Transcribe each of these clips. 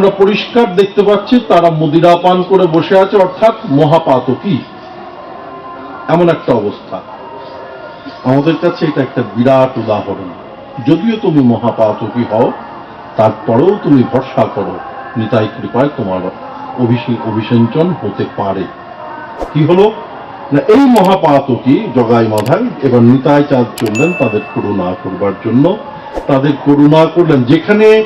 আমরা পরিষ্কার দেখতে পাচ্ছি তারা মদিরা পান করে বসে আছে, অর্থাৎ মহাপাতকী। এমন একটা অবস্থা। আমাদের কাছে এটা একটা বিরাট উদাহরণ। যদিও তুমি মহাপাতকী হও, তারপরেও তুমি ভরসা করো। নিতাই কৃপায় তোমার অভিষেক অভিসিঞ্চন হতে পারে। কি হলো? না, এই মহাপাতকী জগাই মাধাই এবার নিতাই চাঁদ চললেন তাদের করুণা করবার জন্য। তাদের করুণা করলেন যেখানে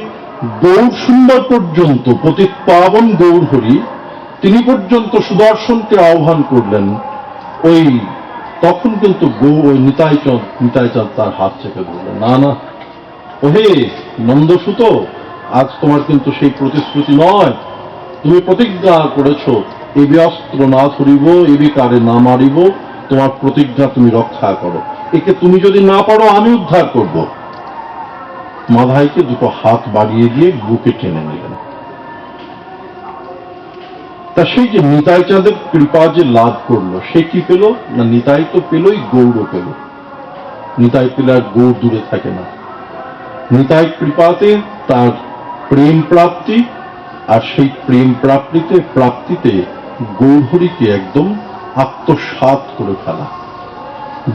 গৌর সুন্দর পর্যন্ত পতিত পাবন গৌর হরি, তিনি পর্যন্ত সুদর্শনকে আহ্বান করলেন। ওই তখন কিন্তু গৌ ওই নিতাই চাঁদ তার হাত চেপে ধরলেন। না না, ওহে নন্দসুত, আজ তোমার কিন্তু সেই প্রতিশ্রুতি নয়। তুমি প্রতিজ্ঞা করেছ এবি অস্ত্র না ধরিব এবি কারে না মারিব, তোমার প্রতিজ্ঞা তুমি রক্ষা করো। একে তুমি যদি না পারো, আমি উদ্ধার করব। মাধাইকে দুটো হাত বাড়িয়ে দিয়ে বুকে টেনে নিলেন। তা সেই যে নিতাই চাঁদের কৃপা যে লাভ করল, সে কি পেল? না নিতাই তো পেলই গৌর পেল। নিতাই পেলে আর গৌর দূরে থাকে না। নিতাই কৃপাতে তার প্রেম প্রাপ্তি আর সেই প্রেম প্রাপ্তিতে প্রাপ্তিতে গৌরহরিকে একদম আত্মসাত করে ফেলা।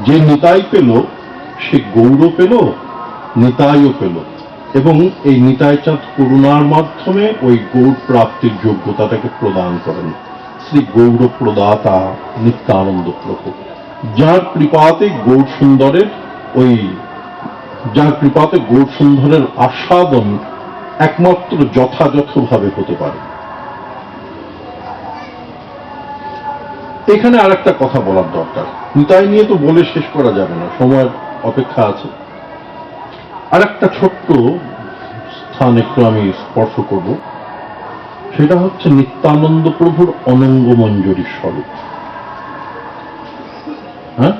যে নিতাই পেল, সে গৌর পেল নিতাইও পেল। এবং এই নিতাই চাঁদ করুণার মাধ্যমে ওই গৌর প্রাপ্তির যোগ্যতাটাকে প্রদান করেন। শ্রী গৌর প্রদাতা নিত্যানন্দ প্রভু। যার কৃপাতে গৌর সুন্দরের ওই যার কৃপাতে গৌর সুন্দরের আস্বাদন একমাত্র যথাযথভাবে হতে পারে। এখানে আর একটা কথা বলার দরকার। নিতাই নিয়ে তো বলে শেষ করা যাবে না। সময়ের অপেক্ষা আছে। আর একটা ছোট্ট স্থান একটু আমি স্পর্শ করব। সেটা হচ্ছে নিত্যানন্দ প্রভুর অনঙ্গ মঞ্জুরির স্বরূপ। হ্যাঁ?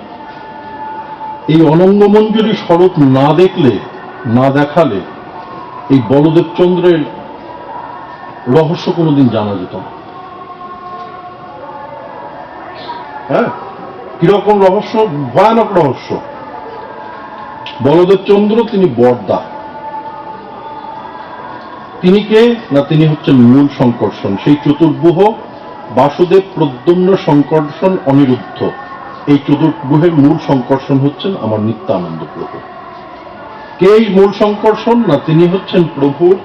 এই অনঙ্গ মঞ্জুরি স্বরূপ না দেখলে, না দেখালে এই বলদেব চন্দ্রের রহস্য কোনোদিন জানা যেত না। হ্যাঁ? কীরকম রহস্য? ভয়ানক রহস্য। বলদেব চন্দ্র, তিনি বর্দা। তিনি কে? না, তিনি হচ্ছেন মূল সংকর্ষণ। সেই চতুর্ভুহ বাসুদেব প্রদ্যুম্ন সংকর্ষণ অনিরুদ্ধ। এই চতুর্ভুহের মূল সংকর্ষণ হচ্ছেন আমার নিত্যানন্দ প্রভু। কে এই মূল সংকর্ষণ? না, তিনি হচ্ছেন প্রভুর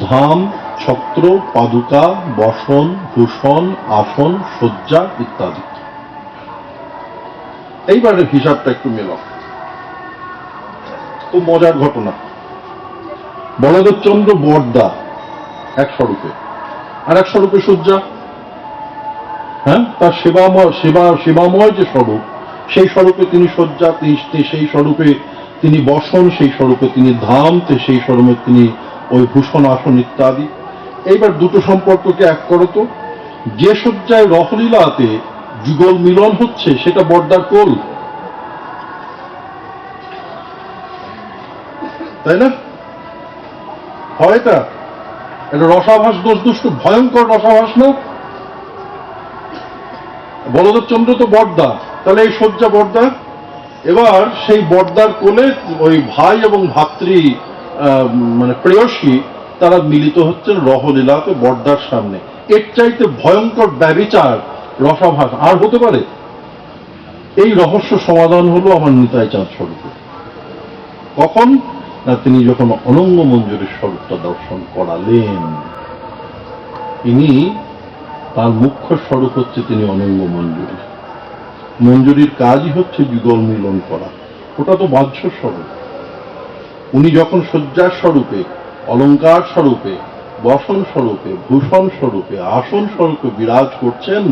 ধাম, ছত্র, পাদুকা, বসন, ভূষণ, আসন, শয্যা ইত্যাদি। এইবারের হিসাবটা একটু মেলাও। খুব মজার ঘটনা। বলদেব চন্দ্র বর্দা, এক স্বরূপে। আর এক স্বরূপে সূর্যা। হ্যাঁ? তার সেবাময় সেবা সেবাময় যে স্বরূপ, সেই স্বরূপে তিনি শয্যা সেই স্বরূপে তিনি বসন, সেই স্বরূপে তিনি ধাম সেই স্বরূপে তিনি ওই ভূষণ আসন ইত্যাদি। এইবার দুটো সম্পর্ককে এক করো তো। যে শয্যায় রহলীলাতে যুগল মিলন হচ্ছে, সেটা বর্দার কোল। তাই না? হয় এটা? এটা রসাভাস দোষ দুষ্ট ভয়ঙ্কর রসাভাস না? বলদেব চন্দ্র তো বর্দা। তাহলে এই শয্যা বর্দা? এবার সেই বর্দার কোলে ওই ভাই এবং ভাতৃ মানে প্রেয়সী, তারা মিলিত হচ্ছেন রহলীলাতে বর্দার সামনে। এর চাইতে ভয়ঙ্কর ব্যবিচার রসাভাস। আর হতে পারে? এই রহস্য সমাধান হলো আমার নিতাই চাঁদ স্বরূপে। কখন? না, তিনি যখন অনঙ্গ মঞ্জুরের স্বরূপটা দর্শন করালেন, তিনি তার মুখ্য স্বরূপ হচ্ছে তিনি অনঙ্গ মঞ্জুরি। মঞ্জুরির কাজই হচ্ছে যুগল মিলন করা। ওটা তো বাহ্য স্বরূপ। উনি যখন শয্যার স্বরূপে, অলঙ্কার স্বরূপে, বসন স্বরূপে, ভূষণ স্বরূপে, আসন স্বরূপে বিরাজ করছেন,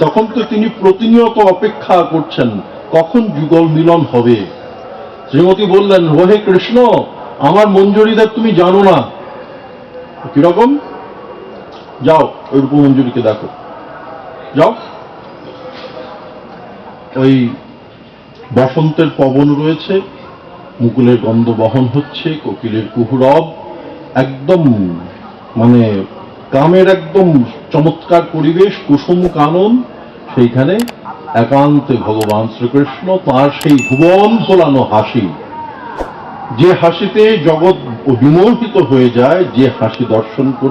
তখন তো তিনি প্রতিনিয়ত অপেক্ষা করছেন, কখন যুগল মিলন হবে? শ্রীমতী বললেন রহে কৃষ্ণ, আমার মঞ্জুরিদের তুমি জানো না। কীরকম? যাও ওই রূপমঞ্জুরিকে দেখো। যাও। ওই বসন্তের পবন রয়েছে, মুকুলের গন্ধ বহন হচ্ছে, কোকিলের কুহুরব, একদম মানে কামের একদম চমৎকার পরিবেশ, কুসুম কানন, সেইখানে একান্তে ভগবান শ্রীকৃষ্ণ তার সেই ভুবন ফোলানো হাসি। যে হাসিতে জগৎ বিমোহিত হয়ে যায়, যে হাসি দর্শন করে